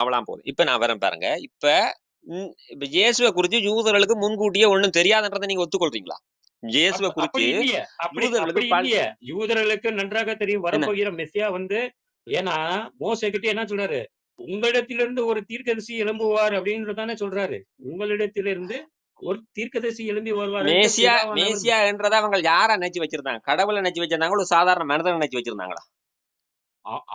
அவலாம் போகுது. இப்ப நான் வரேன் பாருங்க. இப்ப இப்ப இயேசுவை குறிச்சு யூதர்களுக்கு முன்கூட்டியே ஒண்ணும் தெரியாதுன்றதை நீங்க ஒத்துக்கொள்றீங்களா? இயேசுவை அப்படி யூதர்களுக்கு யூதர்களுக்கு நன்றாக தெரியும். வரப்போகிற மெஸ்ஸியா வந்து ஏன்னா மோசே கிட்ட என்ன சொல்றாரு? உங்களிடத்திலிருந்து ஒரு தீர்க்கதரிசி எழும்புவார் அப்படின்றதானே சொல்றாரு. உங்களிடத்திலிருந்து ஒரு தீர்க்கதரிசி எழும்பி வருவார் மேசியா மேசியா என்றதை அவங்க யாரை நினைச்சு வச்சிருந்தாங்க? கடவுளை நினைச்சு வச்சிருந்தாங்க ஒரு சாதாரண மனிதனை நினைச்சு வச்சிருந்தாங்களா?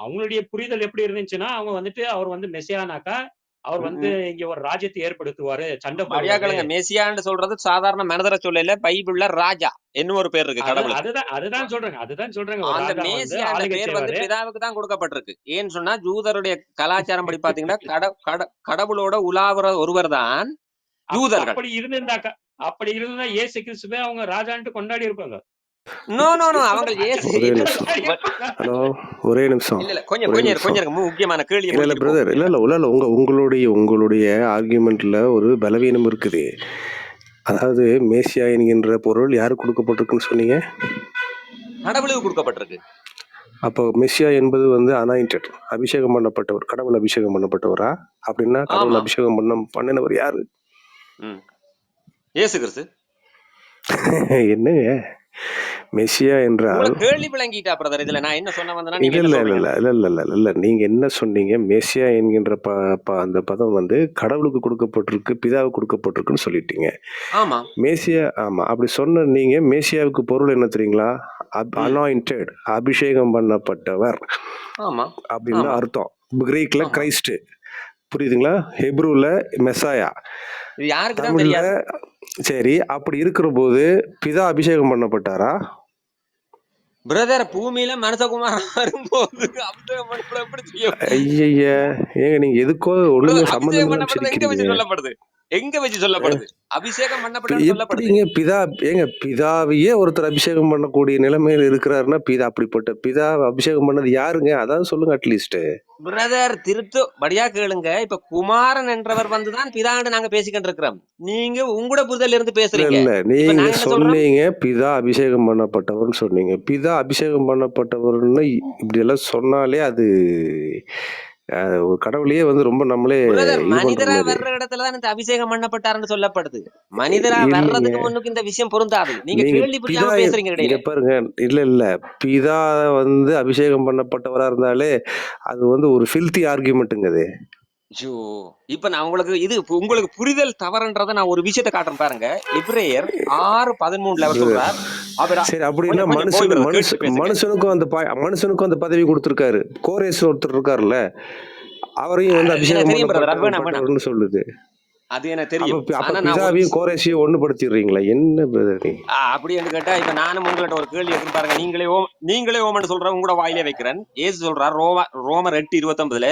அவங்களுடைய புரிதல் எப்படி இருந்துச்சுன்னா அவங்க வந்துட்டு அவர் வந்து மெஸ்ஸியானாக்கா அவர் வந்து இங்க ஒரு ராஜ்யத்தை ஏற்படுத்துவாரு சண்டை. மரியாதைங்க மேசியான்னு சொல்றது சாதாரண மனிதரை சொல்லல பைபிள்ல ராஜா என்ன ஒரு பேர் இருக்கு கடவுளுக்கு. அதுதான் அதுதான் சொல்றாங்க அதுதான் சொல்றாங்க அந்த மேசியா அந்த பேர் வந்து. பிதாவுக்கு தான் கொடுக்கப்பட்டிருக்கு. ஏன்னு சொன்னா ஜூதருடைய கலாச்சாரம் படி பாத்தீங்கன்னா கட கட கடவுளோட உலாவுற ஒருவர் தான் யூதர்கள். அப்படி இருந்திருந்தாக்கா அப்படி இருந்தா இயேசு கிறிஸ்துவே அவங்க ராஜான்ட்டு கொண்டாடி இருப்பாங்க. நோ நோ நோ அவங்க இயேசு ஒரே நிமிஷம். ஹலோ ஒரே நிமிஷம். இல்ல கொஞ்சம் ஒரே கொஞ்சம் நிமிஷம். கொஞ்சம் இருங்க. முக்கியமான கேள்வி இல்ல இல்ல பிரதர் இல்ல இல்ல இல்ல இல்ல உங்க உங்களுடைய உங்களுடைய ஆர்கியூமெண்ட்ல ஒரு பலவீனம் இருக்குது. அதாவது மேசியா என்கின்ற பொருள் யாருக்கு கொடுக்கப்பட்டிருக்குன்னு சொன்னீங்க? கடவுளுக்கு கொடுக்கப்பட்டிருக்கு. அப்போ மெஸ்ஸியா என்பது வந்து அனாயிண்டட் அபிஷேகம் பண்ணப்பட்டவர் கடவுள் அபிஷேகம் பண்ணப்பட்டவரா? அப்படின்னா கடவுள். அபிஷேகம் பண்ண பண்ணினவர் யாரு? கிறிஸ்து. என்னங்க? மெஸ்ஸியா என்றால் கேள்வி விளங்கிட்டா பிரதர் இதுல நான் என்ன சொன்ன வந்தேன்னா இல்ல இல்ல இல்ல? இல்ல இல்ல இல்ல இல்ல. நீங்க என்ன சொன்னீங்க? மெஸ்ஸியா என்கின்ற ப ப- அந்த பதம் வந்து கடவுளுக்கு கொடுக்கப்பட்டிருக்கு பிதாவுக்கு கொடுக்கப்பட்டிருக்குன்னு சொல்லிட்டீங்க. ஆமா. மேசியா ஆமா. அப்படி சொன்ன நீங்க மேசியாவுக்கு பொருள் என்ன தெரியுங்களா. அனாயிண்டட் அபிஷேகம் பண்ணப்பட்டவர். ஆமா. அப்படின்னு. அர்த்தம். கிரீக்ல. கிரைஸ்ட் புரியுதுங்களா? ஹெப்ரூல மெசாயா யாருக்கு தெரியாது? சரி அப்படி இருக்கிற போது பிதா அபிஷேகம் பண்ணப்பட்டாரா? பிரதர் பூமியில மனுஷகுமாரன் வரும்போது ஐயய்ய ஏங்க நீங்க எதுக்கோ ஒழுங்கா சம்பந்தம் சொல்லப்படுது? எங்க வச்சு சொல்லப்படுது? அபிஷேகம் பண்ணப்படுறது சொல்லப்படுது. பிதா ஏங்க பிதாவையே ஒருத்தர் அபிஷேகம் பண்ணக்கூடிய நிலைமையில இருக்கிறாருன்னா பிதா அப்படிப்பட்ட பிதா அபிஷேகம் பண்ணது யாருங்க? அதாவது சொல்லுங்க அட்லீஸ்ட் பிரதர் திருத்து படியா கேளுங்க. இப்ப குமாரன் என்றவர் வந்துதான் பிதாண்டு நாங்க பேசிக்கிட்டு இருக்கிறோம். நீங்க உங்களோட புரிதல் இருந்து பேசுறீங்க. இல்ல நீங்க சொன்னீங்க பிதா அபிஷேகம் பண்ணப்பட்டவர்னு சொன்னீங்க. பிதா அபிஷேகம் பண்ணப்பட்டவர்னு இப்படி எல்லாம் சொன்னாலே அது ஒரு கடவுளையே வந்து ரொம்ப நம்மளே மனிதரா வர்ற இடத்துலதான் இந்த அபிஷேகம் பண்ணப்பட்டாருன்னு சொல்லப்படுது. மனிதரா வர்றதுக்கு முன்னுக்கு இந்த விஷயம் பொருந்தாது. நீங்க கேள்வி புரியாம பேசுறீங்க பாருங்க இல்ல இல்ல. பிதா வந்து அபிஷேகம் பண்ணப்பட்டவரா இருந்தாலே அது வந்து ஒரு ஃபில்தி ஆர்கியூமெண்ட்டுங்க அது. ஐயோ. இப்ப நான் உங்களுக்கு இது உங்களுக்கு புரிதல் தவறுன்றத நான் ஒரு விஷயத்த காட்டுறேன் பாருங்க. எப்ரேயர் ஆறு பதிமூணுல அவர் சொல்றார். அவர் சரி அப்படின்னா மனுஷன். மனுஷனுக்கும் அந்த மனுஷனுக்கும் அந்த பதவி கொடுத்திருக்காரு. கோரேஸ் ஒருத்தர் இருக்காருல்ல. அவரையும் வந்து அபிஷேகம் சொல்லுது. அது எனக்கு தெரியும். பிதாவையும் கோரேஸையும் ஒண்ணுபடுத்திடுறீங்களா? என்ன ஆ, அப்படின்னு கேட்டா இப்ப நானும் உங்கள்ட்ட ஒரு கேள்வி கேட்கிறேன் பாருங்க நீங்களே ஓம் நீங்களே ஓமன்னு சொல்ற உங்களோட வாயிலே வைக்கிறேன். ஏசு சொல்றார் ரோம ரோமர் எட்டு இருபத்தொன்பதுல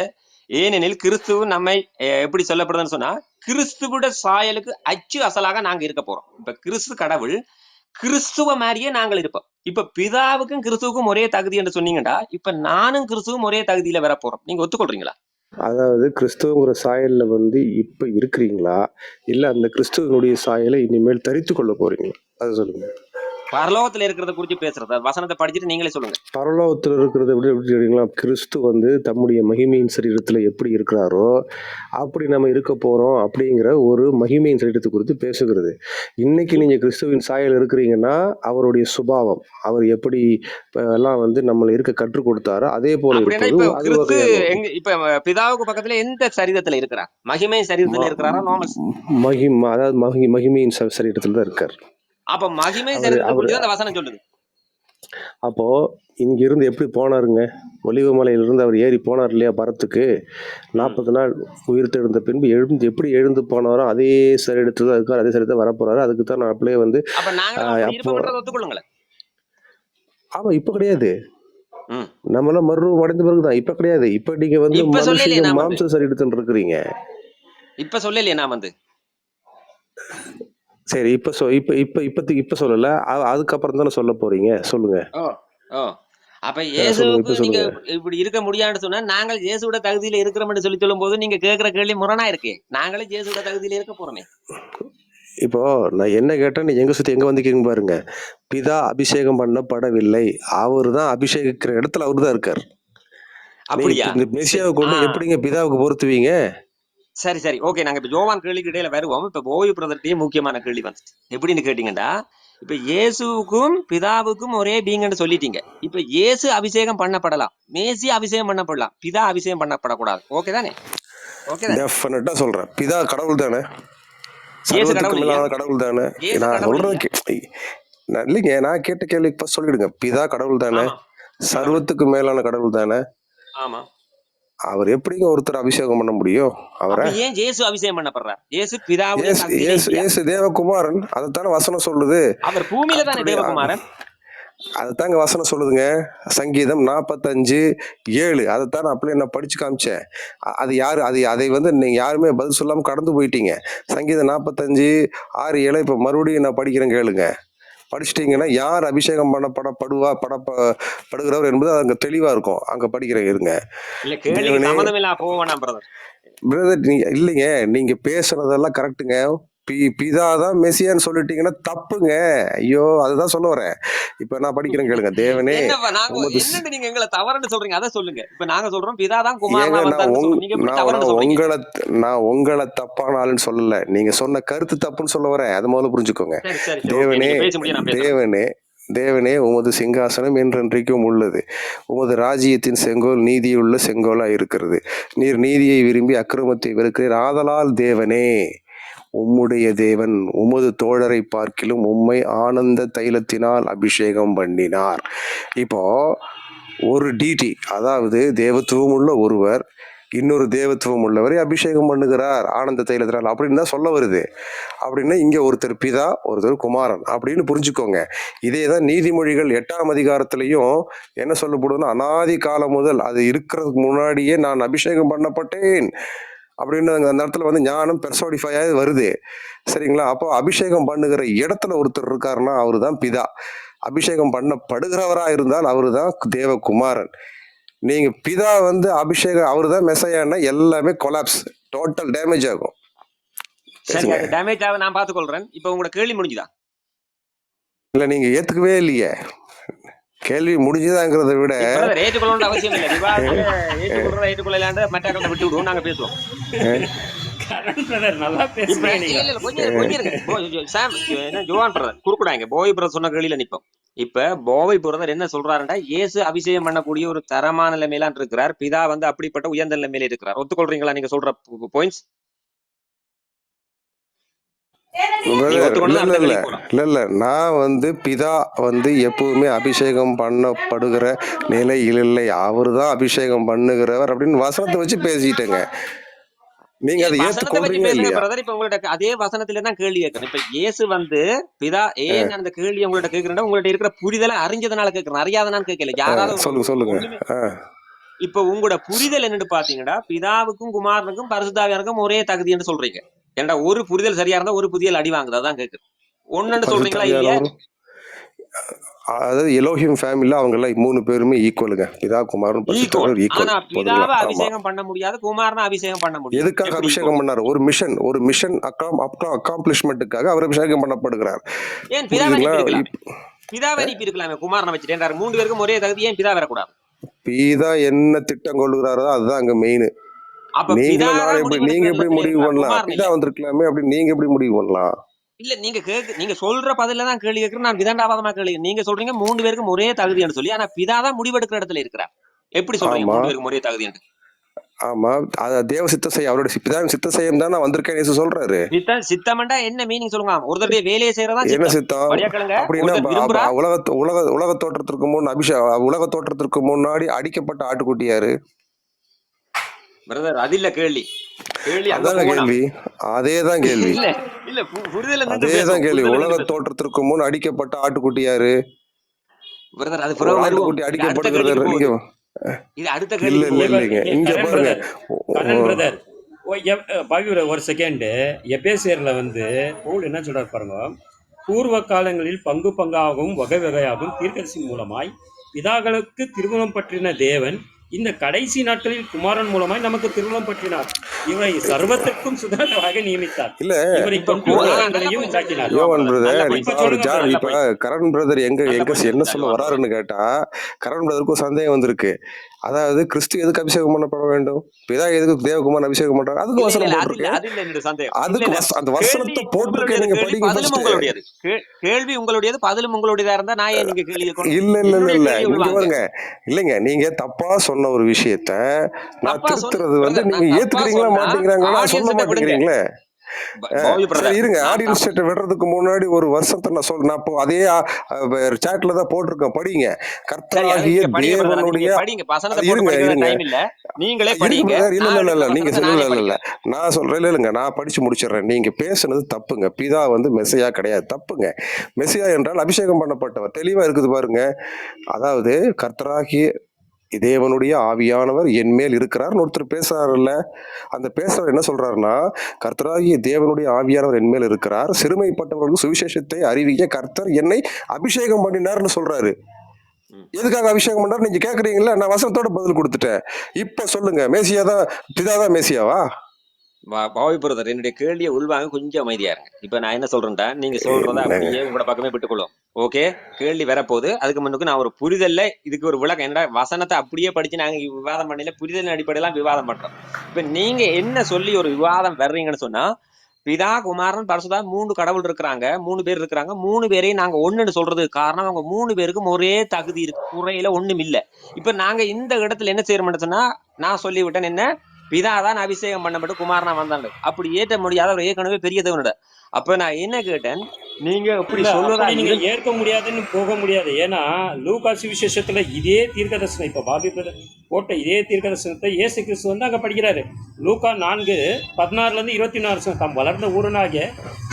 ஏனெனில் கிறிஸ்துவ நம்மை அஹ், எப்படி சொல்லப்படுதுன்னு சொன்னா கிறிஸ்துவோட சாயலுக்கு அச்சு அசலாக நாங்க இருக்க போறோம். இப்ப கிறிஸ்து கடவுள் கிறிஸ்துவ மாதிரியே நாங்கள் இருப்போம். இப்ப பிதாவுக்கும் கிறிஸ்துவுக்கும் ஒரே தகுதி என்று சொன்னீங்கடா இப்ப நானும் கிறிஸ்துவும் ஒரே தகுதியில வர போறோம். நீங்க ஒத்துக்கொள்றீங்களா? அதாவது கிறிஸ்துவங்கிற சாயல்ல வந்து இப்ப இருக்கிறீங்களா? இல்ல அந்த கிறிஸ்துவனுடைய சாயலை இனிமேல் தரித்து கொள்ள போறீங்களா? அதை சொல்லுங்க. பரலோகத்துல இருக்கிறத குறித்து பேசுறது. வசனத்தை படிச்சுட்டு நீங்களே சொல்லுங்க. பரலோகத்தில் இருக்கிறது எப்படி எப்படி தெரியுங்களா? கிறிஸ்து வந்து தம்முடைய மகிமையின் சரீரத்தில் எப்படி இருக்கிறாரோ அப்படி நம்ம இருக்க போகிறோம் அப்படிங்கிற ஒரு மகிமையின் சரீரத்தை குறித்து பேசுகிறது. இன்னைக்கு நீங்கள் கிறிஸ்துவின் சாயல் இருக்கிறீங்கன்னா அவருடைய சுபாவம் அவர் எப்படி எல்லாம் வந்து நம்மளை இருக்க கற்றுக் கொடுத்தாரோ அதே போல இருப்பது இப்ப பிதாவுக்கு பக்கத்துல எந்த சரீரத்துல இருக்கிறார்? மகிமை சரீரத்துல இருக்கிறாரா? மகிம் அதாவது மகி மகிமையின் சரீரத்தில் தான் இருக்கார். அப்ப மகிமை அந்த வசனம் சொல்லுது. அப்போ இங்க இருந்து எப்படி போனாருங்க? ஒலிவமலையிலிருந்து அவர் ஏறி போனார் இல்லையா பரத்துக்கு? நாற்பது நாள் உயிர் தெழுந்த பின்பு எழுந்து எப்படி எழுந்து போனாரோ அதே சரீரத்தில் தான் இருக்கார் அதே சரீரத்தை வரப்போறாரு. அதுக்கு தான் நான் அப்படியே வந்து ஆமா இப்ப கிடையாது. ம். நம்மளாம் மறுரூபம் அடைந்த பிறகுதான். இப்ப கிடையாது. இப்ப நீங்க வந்து. மாம்ச சரீரத்தில் இருக்கிறீங்க இப்ப சொல்லலையே நான் வந்து. சரி இப்ப சொ இப்ப இப்ப இப்பத்தி இப்ப சொல்லல. அ- அதுக்கப்புறம் தானே சொல்ல போறீங்க? சொல்லுங்க. ஓ அப்ப சொல்லுங்க, இயேசுவுக்கு இப்ப நீங்க இப்படி இருக்க முடியாதுன்னு சொன்னா நாங்கள் இயேசுவோட தகுதியில இருக்கிறோம்னு சொல்லி சொல்லும் போது நீங்க கேட்கிற கேள்வி முரணா இருக்கு. நாங்களே இயேசுவோட தகுதியில இருக்க போறோமே. இப்போ நான் என்ன கேட்டேன்? நீ எங்க சுத்தி எங்க வந்திருக்கீங்க பாருங்க. பிதா அபிஷேகம் பண்ணப்படவில்லை. அவர் தான் அபிஷேகிக்கிற இடத்துல அவர் தான் இருக்கார். அப்படியா? இந்த மெசியாவை கொண்டு. எப்படிங்க பிதாவுக்கு பொருத்துவீங்க? சரி சரி. ஓகே நாங்க இப்ப ஜோவான் கேள்விக்கு இடையில வருவோம். இப்ப போவி பிரதர்ட்டே முக்கியமான கேள்வி வந்துச்சு. எப்படின்னு கேட்டீங்கன்னா இப்ப இயேசுவுக்கும் பிதாவுக்கும் ஒரே பீங்கன்னு சொல்லிட்டீங்க. இப்ப இயேசு அபிஷேகம் பண்ணப்படலாம். மேசி அபிஷேகம் பண்ணப்படலாம். பிதா அபிஷேகம் பண்ணப்படக்கூடாது. ஓகே தானே? ஓகே டெஃபினட்டா சொல்றேன். பிதா கடவுள் தானே? கடவுள் தானே? நான் சொல்றது இல்லைங்க. நான் கேட்ட கேள்விக்கு ஃபர்ஸ்ட் சொல்லிடுங்க. பிதா கடவுள் தானே? சர்வத்துக்கு மேலான கடவுள் தானே? ஆமா. அவர் எப்படிங்க ஒருத்தர் அபிஷேகம் பண்ண முடியும்? அவரை? ஏன் இயேசு அபிஷேகம் பண்ணப்படுறார்? இயேசு பிதாவுடைய இயேசு தேவகுமாரன் அதைத்தானே வசனம் சொல்லுது. அவர் பூமியில தானே தேவகுமாரன்? அதைத்தாங்க வசனம் சொல்லுதுங்க. சங்கீதம் நாற்பத்தஞ்சு ஏழு. அதைத்தான் நான் அப்படியே நான் படிச்சு காமிச்சேன். அது யாரு? அது அதை வந்து நீங்க யாருமே பதில் சொல்லாம கடந்து போயிட்டீங்க. சங்கீதம் நாற்பத்தஞ்சு ஆறு ஏழு. இப்ப மறுபடியும் நான் படிக்கிறேன் கேளுங்க. படிச்சிட்டீங்கன்னா யார் அபிஷேகம் பண்ணப்படப்படுவா படப்ப படுகிறவர் என்பது அங்க தெளிவா இருக்கும். அங்க படிக்கிறேன் இருங்க. பிரதர் பிரதர் நீங்க இல்லைங்க. நீங்க பேசுனதெல்லாம் கரெக்டுங்க பி பிதா தான் மெசியான்னு சொல்லிட்டீங்கன்னா தப்புங்க. ஐயோ அதுதான் சொல்ல வரேன். இப்ப நான் படிக்கிறேன் கேளுங்க. தேவனே நாங்க எங்களை தவறுன்னு சொல்றீங்க? அதை சொல்லுங்க. இப்ப நாங்க சொல்றோம் பிதா தான் உங்களை நான் உங்களை தப்பான ஆளுன்னு சொல்லல. நீங்க சொன்ன கருத்து தப்புன்னு சொல்ல வரேன். அது முதல்ல புரிஞ்சுக்கோங்க. தேவனே தேவனே தேவனே உமது சிங்காசனம் என்றென்றைக்கும் உள்ளது. உமது ராஜ்யத்தின் செங்கோல் நீதியுள்ள செங்கோலா இருக்கிறது. நீர் நீதியை விரும்பி அக்கிரமத்தை வெறுக்கிறீர். ஆதலால் தேவனே. உம்முடைய தேவன் உமது தோழரை பார்க்கிலும் உம்மை ஆனந்த தைலத்தினால் அபிஷேகம் பண்ணினார். இப்போ ஒரு டிடி அதாவது தேவத்துவம் உள்ள ஒருவர் இன்னொரு தேவத்துவம் உள்ளவரை அபிஷேகம் பண்ணுகிறார் ஆனந்த தைலத்தினால். அப்படின்னு தான் சொல்ல வருது. அப்படின்னா இங்கே ஒருத்தர் பிதா ஒருத்தர் குமாரன் அப்படின்னு புரிஞ்சுக்கோங்க. இதே தான் நீதிமொழிகள் எட்டாம் அதிகாரத்திலையும் என்ன சொல்லப்படுதுன்னா அனாதி காலம் முதல் அது இருக்கிறதுக்கு முன்னாடியே நான் அபிஷேகம் பண்ணப்பட்டேன். அப்படின்னு அந்த இடத்துல வந்து ஞானம் பெர்சோடிஃபையாக வருது. சரிங்களா? அப்போ அபிஷேகம் பண்ணுகிற இடத்துல ஒருத்தர் இருக்காருன்னா அவரு தான் பிதா. அபிஷேகம் பண்ணப்படுகிறவரா இருந்தால் அவரு தான் தேவகுமாரன். நீங்க பிதா வந்து அபிஷேகம் அவரு தான் மெசையானா எல்லாமே கொலாப்ஸ் டோட்டல் டேமேஜ் ஆகும். டேமேஜ் ஆக நான் பாத்துக்கொள்றேன் இப்ப உங்களோட கேள்வி முடிஞ்சுதா? இல்ல நீங்க ஏத்துக்கவே இல்லையே. கேள்வி முடிஞ்சுதாங்கிறத விட பிரதர் ஏற்றுக்கொள்ளணும் அவசியம் இல்லை. விவாதத்துல ஏற்றுக்கொள்றதா ஏற்றுக்கொள்ளலான்னு மற்றவங்கள்ட்ட விட்டு விடுவோம் நாங்க பேசுவோம். இப்ப போவை பிரதர் என்ன சொல்றாருன்னா இயேசு அபிஷேகம் பண்ணக்கூடிய ஒரு தரமான நிலைமையிலான் இருக்கிறார். பிதா வந்து அப்படிப்பட்ட உயர்ந்த நிலைமையில இருக்கிறார். ஒத்துக்கொள்றீங்களா நீங்க சொல்ற பாயிண்ட்ஸ் இல்ல இல்ல நான் வந்து பிதா வந்து எப்பவுமே அபிஷேகம் பண்ணப்படுகிற நிலையில் இல்லை. அவரு தான் அபிஷேகம் பண்ணுகிறவர் அப்படின்னு வசனத்தை வச்சு பேசிட்டேங்க. நீங்க அதை ஏத்துக்கொள்றீங்க பேசுங்க இல்லையா? பிரதர் இப்ப உங்கள்ட்ட அதே வசனத்துல தான் கேள்வி கேட்கறேன். இப்ப இயேசு வந்து பிதா ஏன் நான் அந்த கேள்வி உங்கள்ட்ட கேட்கிறேன் உங்கள்ட்ட இருக்கிற புரிதலை அறிஞ்சதுனால கேட்கிறேன். அறியாதனால கேட்கல. யாராவது சொல்லுங்க சொல்லுங்க. இப்ப உங்களோட புரிதல் என்னன்னு பாத்தீங்கன்னா பிதாவுக்கும் குமாரனுக்கும் பரிசுத்தாவியாருக்கும் ஒரே தகுதின்னு சொல்றீங்க. ஏன்டா ஒரு புரிதல் சரியா இருந்தா ஒரு புதியல் அடி வாங்குது அதான் கேக்குது. ஒண்ணுன்னு சொல்றீங்களா இல்லையா? அதாவது எலோஹிம் ஃபேமிலில அவங்க எல்லாம் மூணு பேருமே ஈக்குவலுங்க பிதா குமாரன் அபிஷேகம் பண்ண முடியாது குமாரனை அபிஷேகம் பண்ண முடியும் எதுக்காக அபிஷேகம் பண்ணாரு? ஒரு மிஷன் ஒரு மிஷன் அக்காம்ப்ளிஷ்மெண்ட்டுக்காக அவர் அபிஷேகம் பண்ணப்படுகிறார். ஏன் பிதாவை அனுப்பி இருக்கலாமே குமாரனை வச்சுட்டேன் மூணு பேருக்கும் ஒரே தகுதி ஏன் பிதா வரக்கூடாது? பிதா என்ன திட்டம் கொள்ளுகிறாரோ அதுதான் அங்க மெயின் நீங்க எப்படி முடிவு பண்ணலாம்? பிதா வந்திருக்கலாமே அப்படி நீங்க எப்படி முடிவு பண்ணலாம்? இல்ல நீங்க கேக்கு நீங்க சொல்ற பதில தான் கேள்வி கேட்கிறேன் நான் விதண்டாவாதமா கேள்வி நீங்க சொல்றீங்க மூணு பேருக்கும் ஒரே தகுதின்னு சொல்லி. ஆனா பிதா தான் முடிவெடுக்கிற இடத்துல இருக்கிறார். எப்படி சொல்றீங்க? மூணு பேருக்கும் ஒரே தகுதின்னு ஆமா. அது தேவ சித்த செய்ய அவருடைய பிதாவின் சித்த செய்யம் தான் நான் வந்திருக்கேன். இயேசு சொல்றாரு. சித்தம் சித்தம்ண்டா என்ன மீனிங் சொல்லுங்க? ஒருத்தருடைய வேலையை செய்யறதா என்ன சித்தம்? அப்படின்னா உலக உலக உலக தோற்றத்திற்கு முன் அபிஷேக உலக தோற்றத்திற்கு முன்னாடி அடிக்கப்பட்ட ஆட்டுக்குட்டியாரு. பிரதர் அது இல்ல கேள்வி கேள்வி கேள்வி. அதேதான் கேள்வி. இல்ல இல்ல பு- புரிதல நின்று அதேதான் பேசுவோம் கேள்வி. உலக தோற்றத்திற்கு முன் அடிக்கப்பட்ட ஆட்டுக்குட்டியாரு பிரதர் அது ஆட்டுக்குட்டி அடுத்த அடிக்கப்படுகிறது இது அடுத்த இல்ல இல்லைங்க. இங்க பாருங்க. பாவி ஒரு செகண்ட் எபேசியர்ல வந்து பவுல் என்ன சொல்றாரு பாருங்க. பூர்வ காலங்களில் பங்கு பங்காகவும் வகை வகையாகவும் தீர்க்கதரிசி மூலமாய் பிதாக்களுக்கு திருமணம் பற்றின தேவன் இந்த கடைசி நாட்களில் குமாரன் மூலமாய் நமக்கு திருமணம் பற்றினார். இவரை சர்வத்திற்கும் சுதந்திரமாக நியமித்தார். இல்ல இவரை இப்ப கொண்டு கு- உலகங்களையும் உண்டாக்கினார். யோவான் நல்ல பிரதர் point. இப்ப அவர் ஜான் நல்ல இப்ப கரண் பிரதர் எங்க எங்க. என்ன சொல்ல வராருன்னு கேட்டா கரண் பிரதருக்கும் சந்தேகம் வந்திருக்கு. அதாவது கிறிஸ்து எதுக்கு அபிஷேகம் பண்ணப்பட வேண்டும்? பிதா எதுக்கு தேவகுமார் அபிஷேகம் பண்றாரு? அதுக்கு வசனம் இல்ல அது இல்ல போட்டிருக்கு அது இல்ல என்னுடைய சந்தேகம். இல்ல அதுக்கு அந்த வசனத்தை போட்டிருக்க உங்களுடையது நீங்க கேள்வி படிங்க பதிலும் ஃபர்ஸ்ட் உங்களுடையது. கேள்வி உங்களுடையது பதிலும் உங்களுடையதா இருந்தா நான் ஏன் நீங்க கேள்வி இல்ல இல்ல இல்ல இல்ல. இங்க பாருங்க. இல்லைங்க நீங்க தப்பா சொன்ன ஒரு விஷயத்த நான் சொன்ன திருத்துறது வந்து நீங்க ஏத்துக்கிறீங்களா சொன்னா மாட்டேங்கிறாங்களா? சொல்ல மாட்டேங்கிறீங்களே? இருங்க. ஆடியன்ஸ் செட்டை விடுறதுக்கு முன்னாடி ஒரு வருஷத்தை நான் சொல் நான் இப்போ அதே சேட்ல தான் போட்டிருக்கேன். படிங்க. கர்த்தராகிய தேவனுடைய இருங்க இருங்க. இல்ல. நீங்களே படிங்க. இல்ல இல்ல இல்ல நீங்க சொல்ல இல்ல இல்ல படிக்கிறேன் நான் சொல்றேன் இல்ல இல்லைங்க. நான் படிச்சு முடிச்சிடுறேன். நீங்க பேசுனது தப்புங்க. பிதா வந்து மெஸ்ஸையா கிடையாது. தப்புங்க. மெஸ்ஸியா என்றால் அபிஷேகம் பண்ணப்பட்டவர். தெளிவா இருக்குது பாருங்க. அதாவது கர்த்தராகிய தேவனுடைய ஆவியானவர் என் மேல் இருக்கிறார்னு ஒருத்தர் பேசுறாருல்ல அந்த பேசுறவர் என்ன சொல்றாருன்னா கர்த்தராகிய தேவனுடைய ஆவியானவர் என் மேல் இருக்கிறார். சிறுமைப்பட்டவர்களுக்கு சுவிசேஷத்தை அறிவிக்க கர்த்தர் என்னை அபிஷேகம் பண்ணினார்னு சொல்றாரு. எதுக்காக அபிஷேகம் பண்ணார் நீங்க கேக்குறீங்களா நான் வசனத்தோட பதில் கொடுத்துட்டேன். இப்ப சொல்லுங்க மேசியா தான் பிதா தான் மேசியாவா? பாவி பிரதர் என்னுடைய கேள்வியை உள்வாங்க கொஞ்சம் அமைதியா இருங்க. இப்ப நான் என்ன சொல்றேன்டா? நீங்க சொல்றத அப்படியே உங்களோட பக்கமே விட்டுக்கொள்ளும். ஓகே? கேள்வி வரப்போகுது. அதுக்கு முன்னுக்கு நான் ஒரு புரிதல்ல இதுக்கு ஒரு விளக்கம். என்னடா வசனத்தை அப்படியே படிச்சு நாங்க விவாதம் பண்ணல புரிதல் அடிப்படையில விவாதம் பண்றோம். இப்ப நீங்க என்ன சொல்லி ஒரு விவாதம் வர்றீங்கன்னு சொன்னா பிதா குமாரன் பரசுதா மூணு கடவுள் இருக்கிறாங்க மூணு பேர் இருக்கிறாங்க. மூணு பேரையும் நாங்க ஒண்ணுன்னு சொல்றதுக்கு காரணம் அவங்க மூணு பேருக்கும் ஒரே தகுதி இருக்கு. குறையில ஒண்ணும் இல்ல இப்ப நாங்க இந்த இடத்துல என்ன செய்யறோம்னு சொன்னா நான் சொல்லிவிட்டேன் என்ன? பிதாதான் அபிஷேகம் பண்ணப்பட்டு குமாரனா வந்தாண்டு அப்படி ஏற்ற முடியாத அவர் ஏற்கனவே பெரிய தேவனோட அப்ப நான் என்ன கேட்டேன்? நீங்க அப்படி நீங்க இரு ஏற்க முடியாதுன்னு போக முடியாது. ஏன்னா லூகா சுவிசேஷத்துல இதே தீர்க்கதர்சனம் இப்ப பாபி போட்ட இதே தீர்க்கதர்சனத்தை இயேசு கிறிஸ்து வந்து அங்க படிக்கிறாரு. லூகா நான்கு பதினாறுல இருந்து இருபத்தி நாலு வருஷம் தாம் வளர்ந்த ஊரனாகிய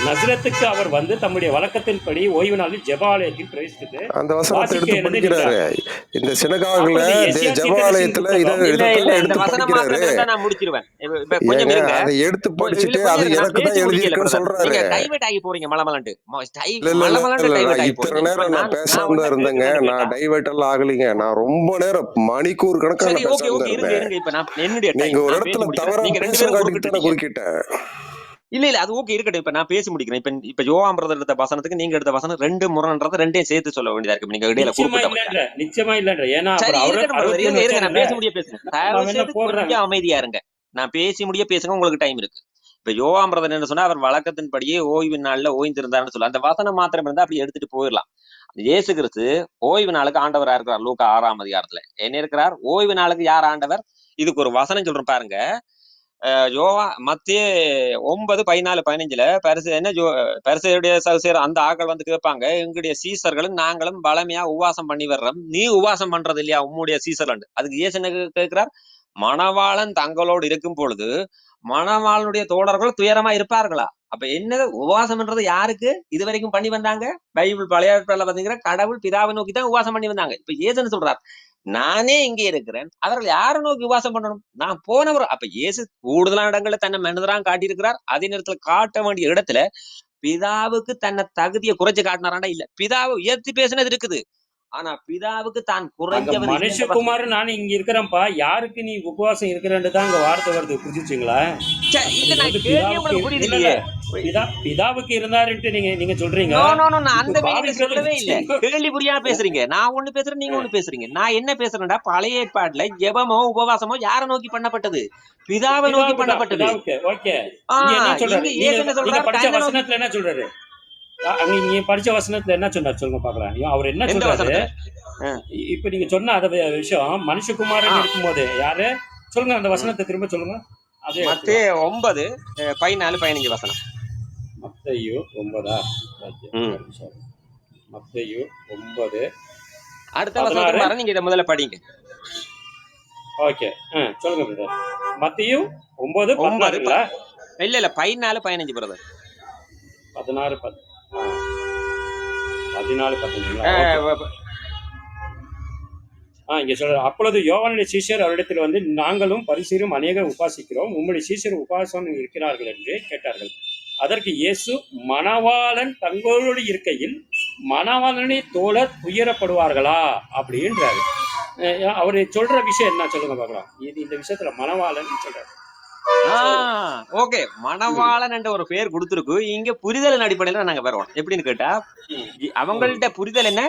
நசரத்துக்கு அவர் வந்து தம்முடைய வழக்கத்தின்படி ஓய்வு நாளில் ஜெபாலயத்தில் பிரவேசித்து அந்த வசனத்தை எடுத்து படிக்கிறாரு இந்த சினகாகுல ஜபாலயத்துல இதை எடுத்து படிக்கிறாரு. நான் முடிச்சிருவேன். அதை எடுத்து படிச்சுட்டு அது எனக்கு தான் எழுதி இருக்குன்னு சொல்றாரு. நீங்க டைவர்ட் ஆகி போறீங்க மலமலன்ட்டு. இத்தனை நேரம் நான் பேசாம தான் இருந்தேங்க. நான் டைவர்ட் எல்லாம் ஆகலைங்க. நான் ரொம்ப நேரம் மணிக்கூர் கணக்கா சரி நான் ஓகே பேசாம ஓகே தான் இருங்க இருந்தேன். இருங்க இப்ப நான் என்னுடைய நீங்க ஒரு இடத்துல தவறா பேசுற குறுக்கிட்டேன்? இல்ல இல்ல அது ஓகே இருக்கட்டும். இப்ப நான் பேசி முடிக்கிறேன். இப்ப இப்ப யோவாம் பிரதர் எடுத்த வசனத்துக்கு நீங்க எடுத்த வசனம் ரெண்டு முரண்ன்றத ரெண்டையும் சேர்த்து சொல்ல வேண்டியதா இருக்கு. நீங்க இடையில இல்லைன்ற நிச்சயமா இல்லைன்ற. ஏன்னா நான் பேச முடிய கொஞ்சம் அமைதியா இருங்க. நான் பேசி முடிய பேசுங்க உங்களுக்கு டைம் இருக்கு. இப்ப யோகாமிரதன் என்ன சொன்னா அவர் வழக்கத்தின்படியே ஓய்வு நாள்ல ஓய்ந்திருந்தார்னு சொல்லலாம் அந்த வசனம் மாத்திரம் இருந்தா அப்படி எடுத்துட்டு போயிடலாம். இயேசு கிறிஸ்து ஓய்வு நாளுக்கு ஆண்டவரா இருக்கிறார். லூக்கா ஆறாம் அதிகாரத்துல. என்ன இருக்கிறார்? ஓய்வு நாளுக்கு யார் ஆண்டவர்? இதுக்கு ஒரு வசனம் சொல்றேன் பாருங்க. அஹ் யோவா மத்திய ஒன்பது பதினாலு பதினஞ்சுல பரிசு என்ன ஜோ பரிசையுடைய சகோதரர் அந்த ஆக்கள் வந்து கேட்பாங்க எங்களுடைய சீசர்களும் நாங்களும் பலமையா உவாசம் பண்ணி வர்றோம். நீ உவாசம் பண்றது இல்லையா உம்முடைய சீசர்லண்டு அதுக்கு ஏசு என்ன கேட்கிறார்? மணவாளன் தங்களோடு இருக்கும் பொழுது மணவாளனுடைய தோழர்கள் துயரமா இருப்பார்களா? அப்ப என்னது? உபவாசம்ன்றது யாருக்கு? இது வரைக்கும் பண்ணி வந்தாங்க? பைபிள் பழைய பாத்தீங்கன்னா கடவுள் பிதாவை நோக்கி தான் உபவாசம் பண்ணி வந்தாங்க. இப்ப ஏசுன்னு சொல்றார் நானே இங்கே இருக்கிறேன். அவர்கள் யாரை நோக்கி உபவாசம் பண்ணணும்? நான் போனவர். அப்ப இயேசு கூடுதலான இடங்கள்ல தன்னை மனிதரான் காட்டியிருக்கிறார். அதே நேரத்துல காட்ட வேண்டிய இடத்துல பிதாவுக்கு தன்னை தகுதியை குறைச்சு காட்டினாராண்டா? இல்ல பிதாவை உயர்த்தி பேசினது இருக்குது. ஆனா பிதாவுக்கு தான் வசனம் மனுஷகுமார் நான் இங்க இருக்கிறேன்ப்பா. யாருக்கு நீ உபவாசம் இருக்கிறேன்னு தான் அங்க வார்த்தை வருது. புரிஞ்சுச்சுங்களா? பிதாவுக்கு இருந்தாருன்ட்டு நீங்க நீங்க சொல்றீங்க? அந்த சொல்லவே இல்ல. கேள்வி புரியாம பேசுறீங்க. நான் ஒண்ணு பேசுறேன் நீங்க ஒண்ணு பேசுறீங்க. நான் என்ன பேசுறேன்டா? பழைய ஏற்பாட்டுல ஜெபமோ உபவாசமோ யாரை நோக்கி பண்ணப்பட்டது? பிதாவை நோக்கி பண்ணப்பட்டது. ஓகே. இங்க என்ன சொல்றாரு? என்ன சொல்றாரு? அங்க நீங்க படிச்ச வசனத்துல என்ன சொன்னார் சொல்லுங்க பாக்கலாம் அவர் என்ன சொல்றாரு? இப்ப நீங்க சொன்ன அத விஷயம் மனுஷகுமாரன் இருக்கும்போது யாரு? சொல்லுங்க அந்த. வசனத்தை திரும்ப சொல்லுங்க. அதே ஒன்பது பதினாலு பதினஞ்சு வசனம். மத்தையு ஒன்பதா? மத்தையு ஒன்பது அடுத்த வசனத்துக்கு வர நீங்க இதை முதல்ல படிங்க. ஓகே சொல்லுங்க பிரதர். மத்தையு ஒன்பது ஒன்பது இல்ல இல்ல பதினாலு பதினஞ்சு பிரதர். பதினாறு பத் ஆ, பதினாலு பத்தஞ்சுங்களா ஓகே ஆ இங்க சொல்ற அப்பொழுது யோவானுடைய சீஷர் அவரிடத்தில் வந்து நாங்களும் பரிசீரும் அநேக உபாசிக்கிறோம். உம்முடைய சீஷர் உபாசம் இருக்கிறார்கள் என்று கேட்டார்கள். அதற்கு இயேசு மணவாளன் தங்களோடு இருக்கையில் மணவாளனை தோழர் துயரப்படுவார்களா? அப்படின்றாரு. அவரு சொல்ற விஷயம் என்ன? சொல்லுங்க பார்க்கலாம். இது இந்த விஷயத்துல மனவாளன் சொல்றாரு. ஓகே. மணவாளன் என்ற ஒரு பேர் கொடுத்துருக்கு. இங்க புரிதலின் அடிப்படையில நாங்க வருவோம் எப்படின்னு கேட்டா அவங்கள்ட்ட புரிதல் என்ன?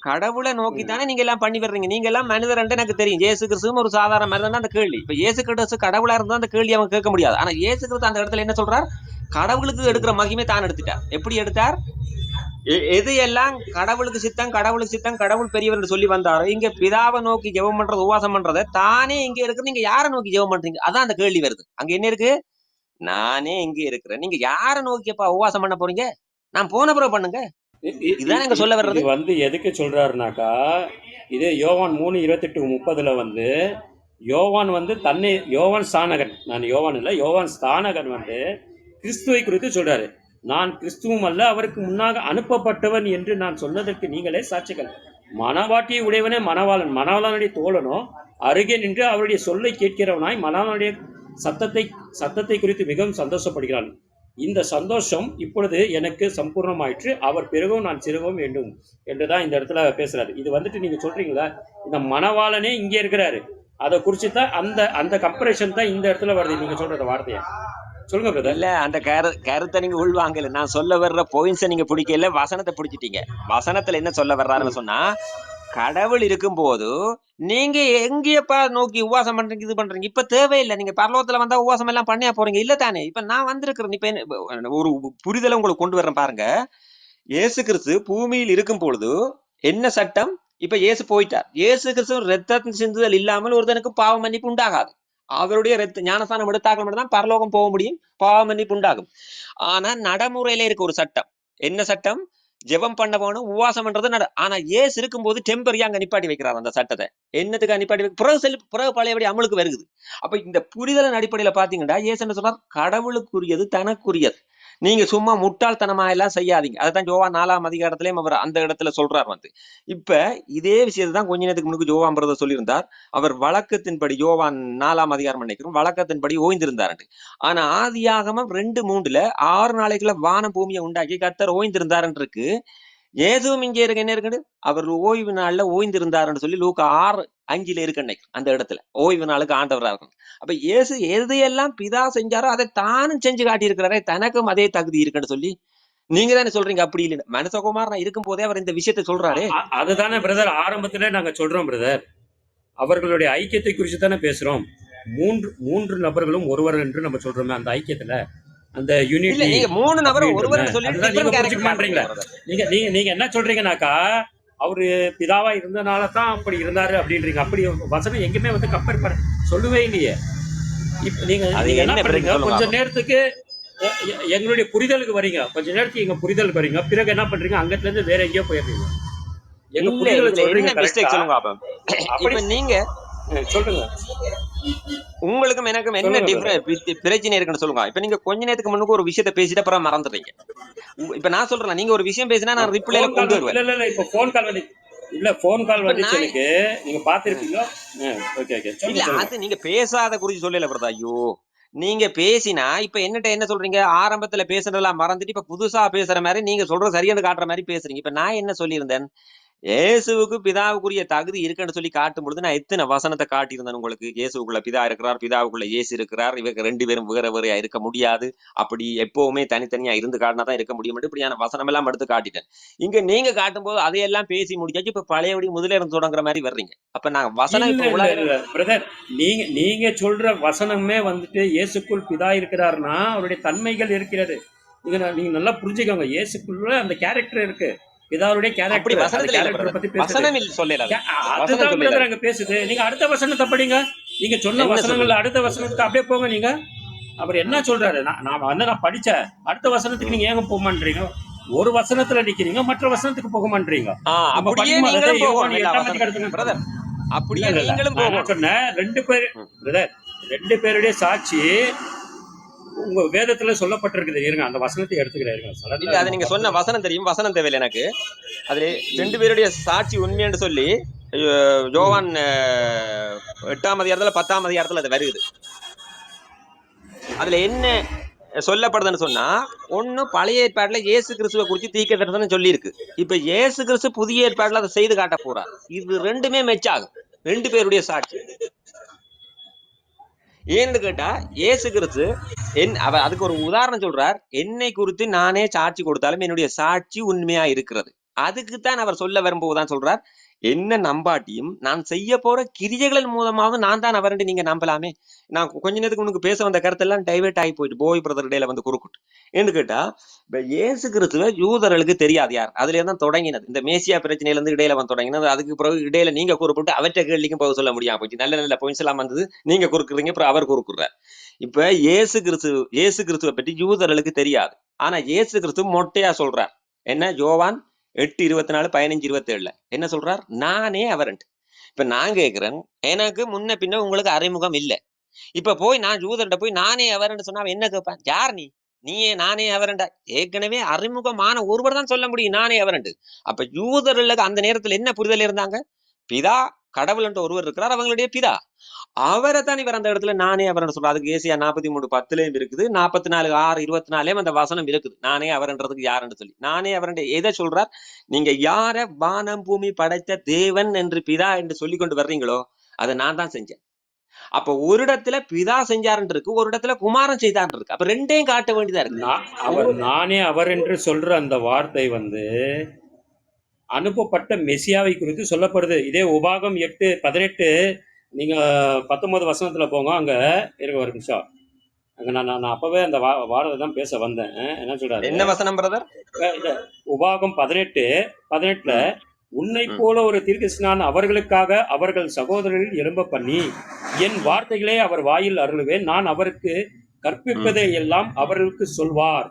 கடவுளை நோக்கி தானே நீங்க எல்லாம் பண்ணி வர்றீங்க. நீங்க எல்லாம் மனிதர் எனக்கு தெரியும். இயேசு கிறிஸ்துவும் ஒரு சாதாரண மனிதன் தான் அந்த கேள்வி. இப்ப இயேசு கிறிஸ்து கடவுளா இருந்தா அந்த கேள்வி அவன் கேட்க முடியாது. ஆனா இயேசு கிறிஸ்து அந்த இடத்துல என்ன சொல்றார்? கடவுளுக்கு எடுக்கிற மகிமை தான் எடுத்துட்டார். எப்படி எடுத்தார்? எது எல்லாம் கடவுளுக்கு சித்தம் கடவுளுக்கு சித்தம் கடவுள் பெரியவர் என்று சொல்லி வந்தாரோ இங்க பிதாவை நோக்கி ஜெபம் பண்றது உபவாசம் பண்றத தானே இங்க இருக்கு நீங்க யாரை நோக்கி ஜெபம் பண்றீங்க? அதான் அந்த கேள்வி வருது. அங்க என்ன இருக்கு? நானே இங்க இருக்கிறேன். நீங்க யாரை நோக்கியப்பா உபவாசம் பண்ண போறீங்க? நான் போன பிறகு பண்ணுங்க. இதுதான் எங்க சொல்ல வர்றது. வந்து எதுக்கு சொல்றாருனாக்கா இது யோவான் மூணு இருபத்தெட்டு முப்பதுல வந்து யோவான் வந்து தன்னை யோவான் ஸ்தானகன். நான் யோவான் இல்லை யோவான் ஸ்தானகன் வந்து கிறிஸ்துவை குறித்து சொல்றாரு. நான் கிறிஸ்துவும் அல்ல அவருக்கு முன்னாக அனுப்பப்பட்டவன் என்று நான் சொன்னதற்கு நீங்களே சாட்சிகள். மனவாட்டியை உடையவனே மணவாளன். மணவாளனுடைய தோழனோ அருகே நின்று அவருடைய சொல்லை கேட்கிறவனாய் மணவாளனுடைய சத்தத்தை சத்தத்தை குறித்து மிகவும் சந்தோஷப்படுகிறான். இந்த சந்தோஷம் இப்பொழுது எனக்கு சம்பூர்ணமாயிற்று. அவர் பிறகும் நான் சிறுகவும் வேண்டும் என்றுதான் இந்த இடத்துல பேசுறாரு. இது வந்துட்டு நீங்க சொல்றீங்களா? இந்த மணவாளனே இங்கே இருக்கிறாரு. அதை குறிச்சு தான் அந்த அந்த கம்பரேஷன் தான் இந்த இடத்துல வருது. நீங்க சொல்ற வார்த்தையை. சொல்லுங்க பிரதர் இல்ல அந்த கரு கருத்தை நீங்க உள்வாங்கல. நான் சொல்ல வர்ற பாயிண்ட்ஸை நீங்க பிடிக்கல வசனத்தை பிடிச்சிட்டீங்க. வசனத்துல என்ன சொல்ல வர்றாருன்னு சொன்னா கடவுள் இருக்கும்போது நீங்க எங்கேயப்பா நோக்கி உவாசம் பண்றீங்க இது பண்றீங்க? இப்ப தேவையில்லை. நீங்க பரலோகத்துல வந்தா உவாசம் எல்லாம் பண்ணியா போறீங்க? இல்ல தானே. இப்ப நான் வந்திருக்கிறேன். இப்ப ஒரு புரிதலை உங்களுக்கு கொண்டு வர்றேன் பாருங்க. இயேசு கிறிஸ்து பூமியில் இருக்கும் பொழுது என்ன சட்டம்? இப்ப இயேசு போயிட்டார். இயேசு கிறிஸ்து ரத்தத்தின் சிந்துதல் இல்லாமல் ஒருத்தனுக்கு பாவ மன்னிப்பு உண்டாகாது. அவருடைய ரத்த ஞானஸ்தானம் எடுத்தாக்கள் மட்டும் தான் பரலோகம் போக முடியும் பாவமன்னிப்பு உண்டாகும். ஆனா நடைமுறையில இருக்க ஒரு சட்டம். என்ன சட்டம்? ஜெபம் பண்ண போனோம் உபவாசம் பண்றது நட ஆனா ஏசு இருக்கும்போது டெம்பரியா அங்க நிப்பாட்டி வைக்கிறார் அந்த சட்டத்தை. என்னத்துக்கு நிப்பாட்டி வைக்க பிறகு செல் பிறகு பழையபடி அமலுக்கு வருகுது. அப்ப இந்த புரிதலின் அடிப்படையில பாத்தீங்கன்னா ஏசு என்ன சொன்னார் கடவுளுக்குரியது தனக்குரியது. நீங்க சும்மா முட்டாள்தனமா எல்லாம் செய்யாதீங்க. அதைத்தான் ஜோவா நாலாம் அதிகாரத்திலேயும் அவர் அந்த இடத்துல சொல்றார் வந்து. இப்ப இதே விஷயத்தை தான் கொஞ்ச நேரத்துக்கு முன்னுக்கு ஜோவா பிரதர் சொல்லியிருந்தார். அவர் வழக்கத்தின்படி யோவான் நாலாம் அதிகாரம் நினைக்கிறோம் வழக்கத்தின்படி ஓய்ந்திருந்தார் ஆனா ஆதியாகமம் ரெண்டு மூன்றுல ஆறு நாளைக்குள்ள வான பூமியை உண்டாக்கி கத்தர் ஓய்ந்திருந்தார் இருக்கு ஏதுவும் இங்கே இருக்க என்ன இருக்குது அவர் ஓய்வு நாள்ல ஓய்ந்திருந்தாருன்னு சொல்லி லூக்கா ஆறு அஞ்சுல இருக்கு அன்னைக்கு அந்த இடத்துல. ஓய்வு நாளுக்கு ஆண்டவரா இருக்கும் அப்ப இயேசு எதையெல்லாம் எல்லாம் பிதா செஞ்சாரோ அதை தானும் செஞ்சு காட்டி இருக்கிறாரே தனக்கும் அதே தகுதி இருக்குன்னு சொல்லி நீங்க தானே சொல்றீங்க? அப்படி இல்லை மனசகுமார் இருக்கும் போதே அவர் இந்த விஷயத்தை சொல்றாரு. அதுதானே பிரதர் ஆரம்பத்துல நாங்க சொல்றோம் பிரதர். அவர்களுடைய ஐக்கியத்தை குறித்து தானே பேசுறோம். மூன்று மூன்று நபர்களும் ஒருவர் என்று நம்ம சொல்றோமே அந்த ஐக்கியத்துல. அந்த யூனிட்டி நீங்க மூணு நபரும் ஒருவர் சொல்லி நீங்க புரிஞ்சுக்க மாட்டீங்களா? நீங்க நீங்க நீங்க என்ன சொல்றீங்கனாக்கா அவரு பிதாவா இருந்தனால தான் அப்படி இருந்தாரு அப்படின்றீங்க. அப்படி வசனம் எங்கேயுமே வந்து கம்பேர் பண்ண சொல்லவே இல்லையே. இப்ப நீங்க நீங்க என்ன பண்றீங்க? கொஞ்ச நேரத்துக்கு எங்களுடைய புரிதலுக்கு வரீங்க. கொஞ்ச நேரத்துக்கு எங்க புரிதலுக்கு வரீங்க. பிறகு என்ன பண்றீங்க? அங்கத்துல இருந்து வேற எங்கேயோ போயிடுறீங்க. எங்க இல்ல புரிதலை இதுல சொல்றீங்க ஆ? சொல்லுங்க நீங்க சொல்லுங்க. உங்களுக்கும் எனக்கும் என்ன டிஃபரன் பிரச்சனை இருக்குன்னு சொல்லுங்க. இப்ப நீங்க கொஞ்ச நேரத்துக்கு முன்னுக்கு ஒரு விஷயத்தை பேசிட்டு அப்புறம் மறந்துடுறீங்க இப்ப நான் சொல்றேன் நீங்க ஒரு விஷயம் பேசினா நான் ரிப்ளைல கொண்டு வருவேன். இல்ல இல்ல இப்ப போன் கால் வந்து இல்ல போன் கால் வந்துச்சு எனக்கு நீங்க பாத்திருப்பீங்க ஓகே ஓகே இல்ல அது நீங்க பேசாத குறிச்சு சொல்லல பிரதா ஐயோ. நீங்க பேசினா இப்ப என்னட்ட என்ன சொல்றீங்க? ஆரம்பத்துல பேசுனதெல்லாம் மறந்துட்டு இப்ப புதுசா பேசுற மாதிரி நீங்க சொல்றது சரியானு காட்டுற மாதிரி பேசுறீங்க. இப்ப நான் என்ன சொல்லியிருந்தேன்? இயேசுவுக்கு பிதாவுக்குரிய தகுதி இருக்குன்னு சொல்லி காட்டும் பொழுது நான் எத்தனை வசனத்தை காட்டியிருந்தேன் உங்களுக்கு? இயேசுக்குள்ள பிதா இருக்கிறார் பிதாவுக்குள்ள இயேசு இருக்கிறார். இவங்க ரெண்டு பேரும் வேற வேறையா இருக்க முடியாது. அப்படி எப்பவுமே தனித்தனியா இருந்து காட்டினா தான் இருக்க முடியும். இப்படியான வசனம் எல்லாம் எடுத்து காட்டிட்டேன். இங்க நீங்க காட்டும் போது அதையெல்லாம் பேசி முடிச்சாச்சு. இப்ப பழையபடி முதல்ல இருந்து தொடங்குற மாதிரி வர்றீங்க. அப்ப நான் வசனம் பிரதர் நீங்க நீங்க சொல்ற வசனமே வந்துட்டு இயேசுக்குள் பிதா இருக்கிறாருன்னா அவருடைய தன்மைகள் இருக்கிறது. நீங்க ந- நீங்க நல்லா புரிஞ்சுக்கோங்க. இயேசுக்குள்ள அந்த கேரக்டர் இருக்கு. அப்படி கேரக்டர் கேரக்டர். பத்தி வசனம் சொல்லல வசனம் அதுதான் பேசுது. நீங்க அடுத்த வசனத்தை படிங்க. நீங்க சொன்ன வசனங்கள்ல அடுத்த வசனத்துக்கு அப்படியே போங்க நீங்க. அவர் என்ன சொல்றாரு? நான் வந்து நான் படிச்சேன் அடுத்த வசனத்துக்கு நீங்க ஏங்க போக மாட்டீங்க ஒரு வசனத்துல நிக்கிறீங்க மற்ற வசனத்துக்கு போக மாட்டீங்க அப்படியே நீங்களும் வசனம் ரெண்டு பேர் ரெண்டு பேருடைய சாட்சி உங்க வேதத்துல சொல்லப்பட்டிருக்குது. இருங்க அந்த வசனத்தை எடுத்துக்கிறேன். இல்ல அது நீங்க சொன்ன வசனம் தெரியும். வசனம் தேவையில்லை எனக்கு. அதுல ரெண்டு பேருடைய சாட்சி உண்மைன்னு சொல்லி அஹ், எட்டாம் அதிகாரத்துல பத்தாம் அதிகாரத்துல அது வருகுது. அதுல என்ன சொல்லப்படுதுன்னு சொன்னா ஒண்ணு பழைய ஏற்பாடுல இயேசு கிறிஸ்துவை குறிச்சு தீர்க்க தரிசனம் சொல்லி இருக்கு இப்ப இயேசு கிறிஸ்து புதிய ஏற்பாடுல அதை செய்து காட்ட போறார். இது ரெண்டுமே மெச் ஆகும். ரெண்டு பேருடைய சாட்சி. ஏன்னு கேட்டா இயேசு கிறிஸ்து என் அவ அதுக்கு ஒரு உதாரணம் சொல்றார். என்னை குறித்து நானே சாட்சி கொடுத்தாலும் என்னுடைய சாட்சி உண்மையா இருக்கிறது. அதுக்குத்தான் அவர் சொல்ல வரும்போதுதான் சொல்றார். என்ன நம்பாட்டியும் நான் செய்ய போற கிரியைகளின் மூலமாவது நான் தான் அவர்ண்டு நீங்க நம்பலாமே. நான் கொஞ்ச நேரத்துக்கு உனக்கு பேச வந்த கருத்தெல்லாம் டைவெர்ட் ஆகி போயிட்டு போய் பிரதர் இடையில வந்து குறுக்குட்டு. ஏன்னு கேட்டா இப்ப ஏசு கிறிஸ்துவ யூதர்களுக்கு தெரியாது யார்? அதுல தான் தொடங்கினது. இந்த மேசியா பிரச்சனையில இருந்து இடையில வந்து தொடங்கினது. அதுக்கு பிறகு இடையில நீங்க குறிப்பிட்டு அவற்றை கேள்விக்கும் போக சொல்ல முடியாம போச்சு. நல்ல நல்ல பாயிண்ட்ஸ் எல்லாம் வந்தது. நீங்க குறுக்குறீங்க அப்புறம் அவர் குறுக்குறார். இப்ப இயேசு கிறிஸ்து ஏசு கிறிஸ்துவை பற்றி யூதர்களுக்கு தெரியாது. ஆனா இயேசு கிறிஸ்து மொட்டையா சொல்றார். என்ன? ஜோவான் எட்டு இருபத்தி நாலு பதினஞ்சு இருபத்தேழுல என்ன சொல்றார்? நானே அவரன்ட் இப்ப நான் கேக்குறேன் எனக்கு முன்ன பின்ன உங்களுக்கு அறிமுகம் இல்ல. இப்ப போய் நான் ஜூதர்கிட்ட போய் நானே அவரண்ட் சொன்னா என்ன கேட்பேன் யார் நீ? நீயே நானே அவரண்டா ஏற்கனவே அறிமுகமான ஒருவர் தான் சொல்ல முடியும் நானே அவரண்டு அப்ப யூதர்களுக்கு அந்த நேரத்துல என்ன புரிதல் இருந்தாங்க? பிதா கடவுள்ன்ற ஒருவர் இருக்கிறார் அவங்களுடைய பிதா. அவரை தான் இவர் அந்த இடத்துல நானே அவர்னு சொல்றேன் அதுக்கு ஏசியா நாற்பத்தி மூணு பத்துலயும் இருக்குது நாற்பத்தி நாலு ஆறு இருபத்தி நாலுலயும் அந்த வசனம் இருக்குது. நானே அவர்ன்றதுக்கு யாருன்னு சொல்லி. நானே அவருடைய எதை சொல்றார்? நீங்க யார வானம் பூமி படைத்த தேவன் என்று பிதா என்று சொல்லி கொண்டு வர்றீங்களோ அதை நான் தான் செஞ்சேன். அப்ப ஒரு இடத்துல பிதா செஞ்சாருன்னு இருக்கு ஒரு இடத்துல குமாரன் செய்தான்னு இருக்கு. அப்ப ரெண்டையும் காட்ட வேண்டியதா இருக்கு. அவர் நானே அவர் என்று சொல்ற அந்த வார்த்தை வந்து அனுப்பப்பட்ட மெசியாவை குறித்து சொல்லப்படுது. இதே உபாகம் எட்டு பதினெட்டு நீங்க பத்தொன்பது வசனத்துல போங்க. அங்க இருக்க ஒரு நிமிஷம். அங்க நான் நான் அப்பவே அந்த வா வாரத்தை தான் பேச வந்தேன். என்ன சொல்றாரு? என்ன வசனம் பிரதர் உபாகம் பதினெட்டு பதினெட்டுல உன்னை போல ஒரு தீர்க்கசினான் அவர்களுக்காக அவர்கள் சகோதரர்கள் எழும்ப பண்ணி என் வார்த்தைகளே அவர் வாயில் அருளுவேன். நான் அவருக்கு கற்பிப்பதை எல்லாம் அவர்களுக்கு சொல்வார்.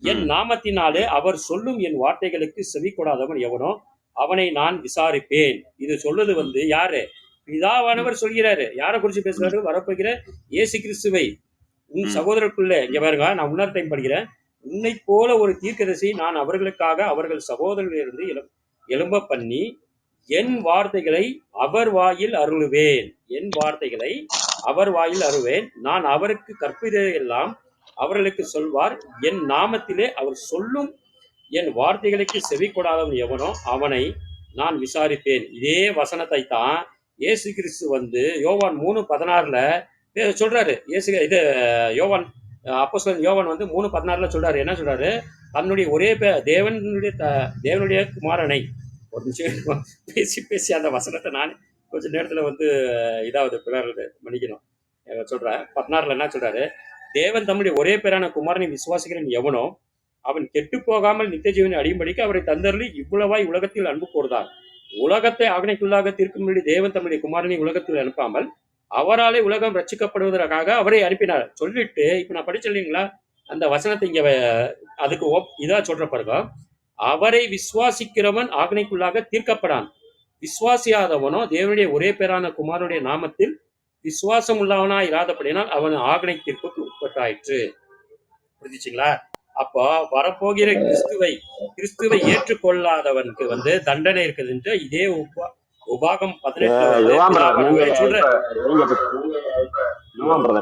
என் நாமத்தினாலே அவர் சொல்லும் என் வார்த்தைகளுக்கு செவி கொடாதவன் எவனோ அவனை நான் விசாரிப்பேன். இது சொல்லுது வந்து யாரு? பிதாவானவர் சொல்கிறாரு. யாரை குறிச்சு பேசுறாரு? வரப்போகிற இயேசு கிறிஸ்துவை உன். சகோதரருக்குள்ள இங்க பாருங்க நான் இன்னொரு டைம் படிக்கிறேன் உன்னை போல ஒரு தீர்க்கதரிசி நான் அவர்களுக்காக அவர்கள் சகோதரர்களிலிருந்து எழு- எழும்ப பண்ணி என் வார்த்தைகளை அவர் வாயில் அருளுவேன். என் வார்த்தைகளை அவர் வாயில் அருவேன். நான் அவருக்கு கற்பிதையெல்லாம் அவர்களுக்கு சொல்வார் என் நாமத்திலே அவர் சொல்லும் என் வார்த்தைகளுக்கு செவி கொடாதவன் எவனோ அவனை நான் விசாரிப்பேன். இதே வசனத்தை தான் ஏசு கிறிஸ்து வந்து யோவான் மூணு பதினாறுல சொல்றாரு. இயேசு இது யோவான் அப்போ யோவான் வந்து மூணு பதினாறுல சொல்றாரு. என்ன சொல்றாரு? தன்னுடைய ஒரே பே தேவனுடைய த- தேவனுடைய குமாரனை ஒரு நிமிஷம் பேசி பேசி அந்த வசனத்தை நான் கொஞ்ச நேரத்துல வந்து இதாவது பிறர் மன்னிக்கணும். சொல்கிறேன் சொல்றேன் பதினாறுல என்ன சொல்றாரு? தேவன் தம்முடைய ஒரே பேரான குமாரனை விசுவாசிக்கிறன் எவனோ அவன் கெட்டு போகாமல் நித்திய ஜீவனை அடியும்படிக்கு அவரை தந்தருளி இவ்வளவாய் உலகத்தில் அன்பு கூர்ந்தார். உலகத்தை ஆக்னைக்குள்ளாக தீர்க்கும்படி தேவன் தம்முடைய குமாரனை உலகத்தில் அனுப்பாமல் அவராலே உலகம் ரட்சிக்கப்படுவதற்காக அவரை அனுப்பினார். சொல்லிட்டு இப்ப நான் படிச்சேன் இல்லைங்களா? அந்த வசனத்தை இங்க அதுக்கு இதா சொல்ற அவரை விசுவாசிக்கிறவன் ஆக்னைக்குள்ளாக தீர்க்கப்படான். விசுவாசியாதவனோ தேவனுடைய ஒரே பேரான குமாரனுடைய நாமத்தில் விசுவாசம் உள்ளவனா இராதப்படினால் அவன் ஆக்னை தீர்ப்புக்கு உட்பட்டாயிற்று புரிஞ்சுச்சுங்களா? அப்போ வரப்போகிற கிறிஸ்துவை கிறிஸ்துவை ஏற்றுக்கொள்ளாதவனுக்கு வந்து தண்டனை இருக்குதுன்ற இதே உபா உபாகம்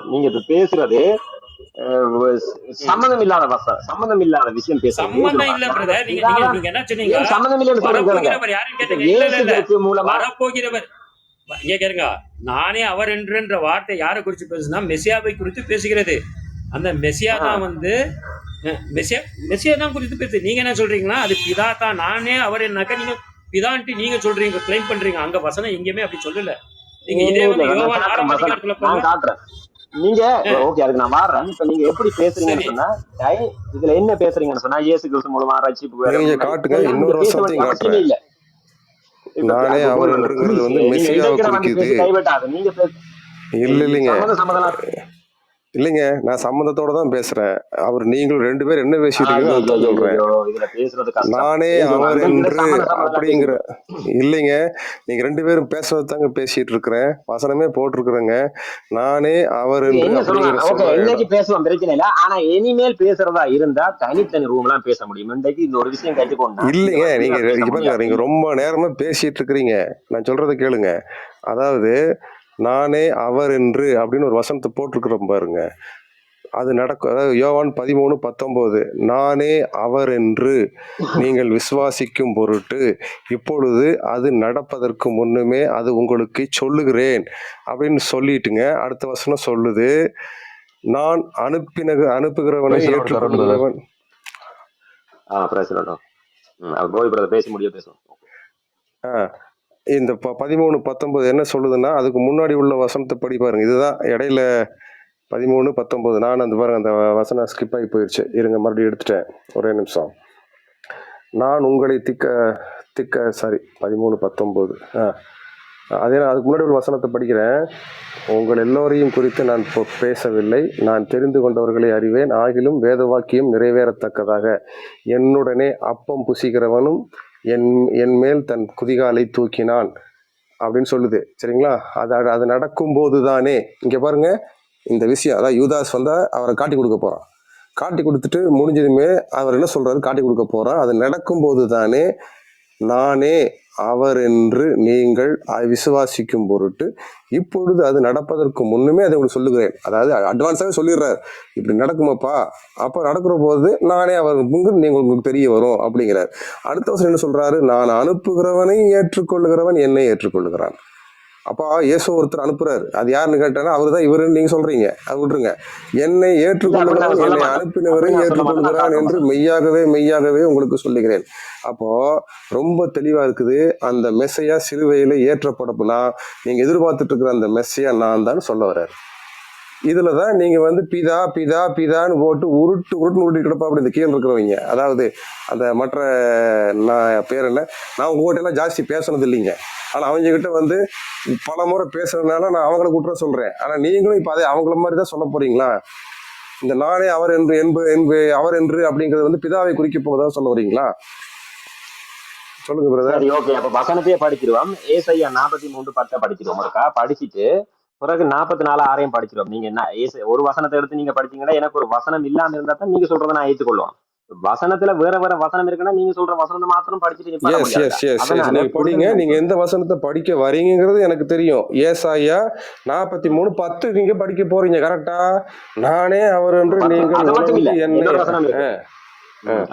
நீங்க இப்ப- பேசுறது சம்மந்தம் இல்லாத வசனம் சம்மந்தம் இல்லாத விஷயம் பேசுறீங்க சம்பந்தம் இல்ல பிரதர் நீங்க என்ன சொன்னீங்க? சம்மந்தம் இல்லைன்னு சொல்லுங்க மூலமா? வரப்போகிறவர் இங்க கேளுங்க நானே அவர் என்றுன்ற வார்த்தை யாரை குறித்து பேசுனா? மெசியாவை குறித்து பேசுகிறது. அந்த மெசியா தான் வந்து மெசியா மெசியா தான் குறித்து பேசு நீங்க என்ன சொல்றீங்கன்னா அது பிதா தான் நானே அவர் என்னக்கா நீங்க பிதான்ட்டு நீங்க சொல்றீங்க கிளைம் பண்றீங்க. அங்க வசனம் எங்கேயுமே அப்படி சொல்லல. நீங்க இதே வந்து யோவான் அதிகாரத்துல நீங்க ஓகே அதுக்கு நான் மாறுறேன் இப்ப நீங்க எப்படி பேசுறீங்கன்னு. சொன்னா இதுல என்ன பேசுறீங்கன்னு சொன்னா இயேசு கிறிஸ்து மூலமா ரட்சிப்பு வேற நீங்க ஒண்ணும் காட்டுங்க. இன்னொரு அவசியமே. இல்ல. நானே என்றுங்கிறது வந்து மெஸ்ஸியாவை குறிக்குது இல்ல இல்லைங்க. இல்லைங்க நான் சம்மந்தத்தோட தான் பேசுறேன். அவர் நீங்களும் ரெண்டு பேரும் என்ன பேசிட்டு சொல்றேன். நானே அவர் என்று அப்படிங்கிற இல்லைங்க நீங்க ரெண்டு பேரும் பேசுறது தாங்க பேசிட்டு இருக்கிறேன். வசனமே போட்டிருக்கிறேங்க. நானே அவர் என்று பேசுவோம் பிரச்சனை இல்ல. ஆனா இனிமேல் பேசுறதா இருந்தா தனித்தனி ரூம் எல்லாம் பேச முடியும். இன்றைக்கு இந்த ஒரு விஷயம் கற்றுக்கோங்க இல்லைங்க நீங்க நீங்க ரொம்ப நேரமா பேசிட்டு இருக்கிறீங்க. நான் சொல்றதை கேளுங்க. அதாவது நானே அவர் என்று அப்படின்னு ஒரு வசனத்தை போட்டிருக்கிறோம் பாருங்க. அது நடக்கும். அதாவது யோவான் பதிமூணு பத்தொம்போது நானே அவர் என்று நீங்கள் விசுவாசிக்கும் பொருட்டு இப்பொழுது அது நடப்பதற்கு முன்னுமே அது உங்களுக்கு சொல்லுகிறேன் அப்படின்னு சொல்லிட்டுங்க. அடுத்த வசனம் சொல்லுது நான் அனுப்பின அனுப்புகிறவனை ஏற்றுக்கொள்கிறவன். பேச முடிய பேசுவோம். இந்த ப பதிமூணு பத்தொன்பது என்ன சொல்லுதுன்னா அதுக்கு முன்னாடி உள்ள வசனத்தை படி பாருங்க. இதுதான் இடையில பதிமூணு பத்தொன்பது. நான் அந்த பாருங்க அந்த வசனம் ஸ்கிப் ஆகி போயிடுச்சு இருங்க மறுபடியும் எடுத்துட்டேன். ஒரே நிமிஷம். நான் உங்களை திக்க திக்க சாரி பதிமூணு பத்தொம்போது ஆ. அதே நான் அதுக்கு முன்னாடி உள்ள வசனத்தை படிக்கிறேன். உங்கள் எல்லோரையும் குறித்து நான் இப்போ பேசவில்லை. நான் தெரிந்து கொண்டவர்களை அறிவேன். ஆகிலும் வேத வாக்கியம் நிறைவேறத்தக்கதாக. என்னுடனே அப்பம் புசிக்கிறவனும் என் என் மேல் தன் குதிகாலை தூக்கினான் அப்படின்னு சொல்லுது. சரிங்களா? அது அது- நடக்கும் நடக்கும்போது தானே இங்கே பாருங்க இந்த விஷயம் அதாவது யூதாஸ் வந்தால் அவரை காட்டி கொடுக்க போகிறான் காட்டி கொடுத்துட்டு முடிஞ்சதுமே அவர் என்ன சொல்கிறாரு காட்டி கொடுக்க போகிறான் அது நடக்கும்போது தானே நானே அவர் என்று நீங்கள் விசுவாசிக்கும் பொருட்டு இப்பொழுது அது நடப்பதற்கு முன்னுமே அதை உங்களுக்கு சொல்லுகிறேன். அதாவது அட்வான்ஸாகவே சொல்லிடுறாரு. இப்படி நடக்குமாப்பா? அப்போ நடக்கிற போது நானே அவர் நீங்கள் உங்களுக்கு தெரிய வரும் அப்படிங்கிறார். அடுத்த வருஷம் என்ன சொல்றாரு? நான் அனுப்புகிறவனை ஏற்றுக்கொள்கிறவன் என்னை ஏற்றுக்கொள்கிறான் அப்பா இயேசு ஒருத்தர் அனுப்புறாரு. அது யாருன்னு கேட்டானா அவர் தான் இவருன்னு நீங்க சொல்றீங்க. அது விட்டுருங்க. என்னை ஏற்றுக்கொள்ளுகிறவன் சொல்ல என்னை. அனுப்பினவரை. ஏற்றுக்கொள்கிறான் என்று மெய்யாகவே மெய்யாகவே உங்களுக்கு சொல்லுகிறேன். அப்போ ரொம்ப தெளிவா இருக்குது. அந்த மெஸ்ஸையா சிலுவையில ஏற்றப்படப்பலாம் நீங்க எதிர்பார்த்துட்டு இருக்கிற அந்த மெஸ்ஸையா நான் தான் சொல்ல வர்றாரு. இதுல தான் நீங்க வந்து பிதா பிதா பிதான்னு போட்டு உருட்டு உருட்டு உருட்டி கிடப்பா அப்படி இந்த கீழே இருக்கிறவங்க. அதாவது அந்த மற்ற நான் பேர் என்ன? நான் உங்ககிட்ட எல்லாம் ஜாஸ்தி பேசுனது இல்லைங்க. ஆனா அவங்க கிட்ட வந்து பல முறை பேசுறதுனால நான் அவங்கள கூட்டுற சொல்றேன். ஆனா நீங்களும் இப்ப அதே அவங்கள மாதிரி தான் சொல்ல போறீங்களா? இந்த நானே அவர் என்று என்பு என்பு அவர் என்று அப்படிங்கிறது வந்து பிதாவை குறிக்க போவதா சொல்ல வரீங்களா? சொல்லுங்க பிரதர் ஓகே அப்ப வசனத்தையே படிச்சிருவோம். ஏசையா நாற்பத்தி மூன்று பத்தை படிச்சிருவோம். இருக்கா படிச்சுட்டு பிறகு நாற்பத்தி நாலு ஆறையும் படிச்சிருவோம் நீங்க என்ன ஒரு வசனத்தை எடுத்து நீங்க படிச்சீங்கன்னா எனக்கு ஒரு வசனம் இல்லாம இருந்தா தான் நீங்க சொல்றதை நான் ஏற்றுக்கொள்ளுவோம் வசனத்துல வேற வேற வசனம் இருக்குன்னா நீங்க சொல்ற வசனத்தை மாத்திரம் படிச்சுட்டு படிங்க நீங்க எந்த வசனத்தை படிக்க வரீங்கிறது எனக்கு தெரியும். ஏசாயா நாற்பத்தி மூணு பத்து நீங்க படிக்க போறீங்க கரெக்டா நானே அவர் என்று நீங்கள்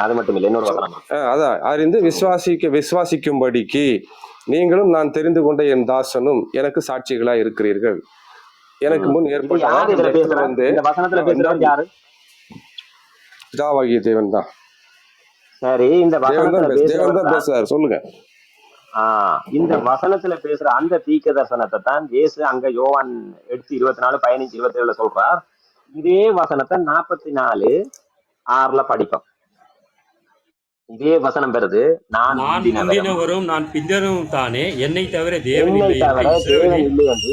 அது மட்டும் இல்ல இன்னொரு அதான் அறிந்து விசுவாசிக்க விசுவாசிக்கும்படிக்கு நீங்களும் நான் தெரிந்து கொண்ட என் தாசனும் எனக்கு சாட்சிகளா இருக்கிறீர்கள். எனக்கு முன் ஏற்பட்ட வந்து பிதாவாகிய தேவன் தான். சரி இந்த தேவன் தான் பேசுறாரு சொல்லுங்க. இந்த வசனத்துல பேசுற அந்த தீர்க்க தரிசனத்தை தான் இயேசு அங்க யோவான் எட்டு இருபத்தி நாலு பதினஞ்சு இருபத்தி ஏழுல சொல்றார். இதே வசனத்தை நாற்பத்தி நாலு ஆறுல படிப்போம். இதே வசனம் பெறுது நான் முந்தினவரும் நான் பிந்தரும் தானே என்னை தவிர தேவன்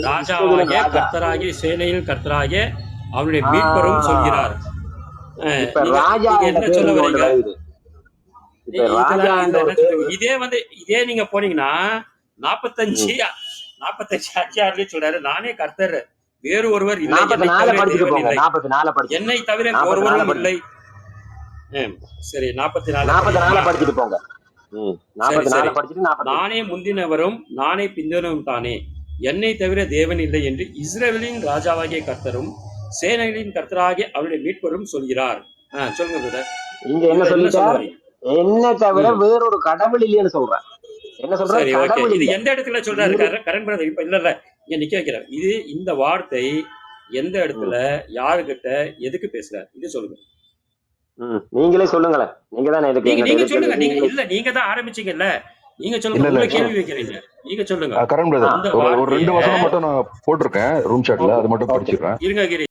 ராஜாவாகிய ராஜா. கர்த்தராகிய சேனையில் கர்த்தராகிய அவனுடைய மீட்பரும் சொல்கிறார். என்ன சொல்ல வரீங்க? இதே வந்து இதே நீங்க போனீங்கன்னா நாற்பத்தஞ்சு நாற்பத்தஞ்சு அஞ்சாறுலயே சொல்றாரு நானே கர்த்தர் வேறு ஒருவர் இல்லை. என்னை தவிர ஒருவரும் இல்லை. சரி நாற்பத்தி நாலு நாற்பத்தி நாலு? படிச்சுட்டு போங்க நானே முந்தினவரும் நானே பிந்தினவரும் தானே. என்னை தவிர தேவன் இல்லை என்று இஸ்ரவேலின் ராஜாவாகிய கர்த்தரும் சேனைகளின் கர்த்தராகிய அவருடைய மீட்பரும் சொல்கிறார். சொல்லுங்க பிரதர் இங்க என்ன சொல்லிட்டார் என்ன தவிர வேறொரு கடவுள் இல்லைன்னு சொல்றேன். என்ன சொல்ற? சரி ஓகே. கடவுள் இது எந்த இடத்துல சொல்றாரு? கரண் பிரதர் இப்ப இல்ல இல்ல. இங்க நிக்க வைக்கிறார் இது இந்த வார்த்தை எந்த இடத்துல யாருகிட்ட எதுக்கு பேசுறாரு? இது சொல்லுங்க. நீங்களே சொல்லுங்களேன் நீங்க தானே இதுக்கு நீங்க நீங்க சொல்லுங்க. நீங்க இல்ல நீங்க தான் ஆரம்பிச்சீங்கல்ல. நீங்க சொல்லுங்க. உங்களை கேள்வி வைக்கிறீங்க. நீங்க சொல்லுங்க. கரண் பிரதர் ஒரு ரெண்டு வசனம் மட்டும் நான் போட்டிருக்கேன். ரூம் சாட்ல அது மட்டும். படிச்சிடுறேன். இருங்க கிரி.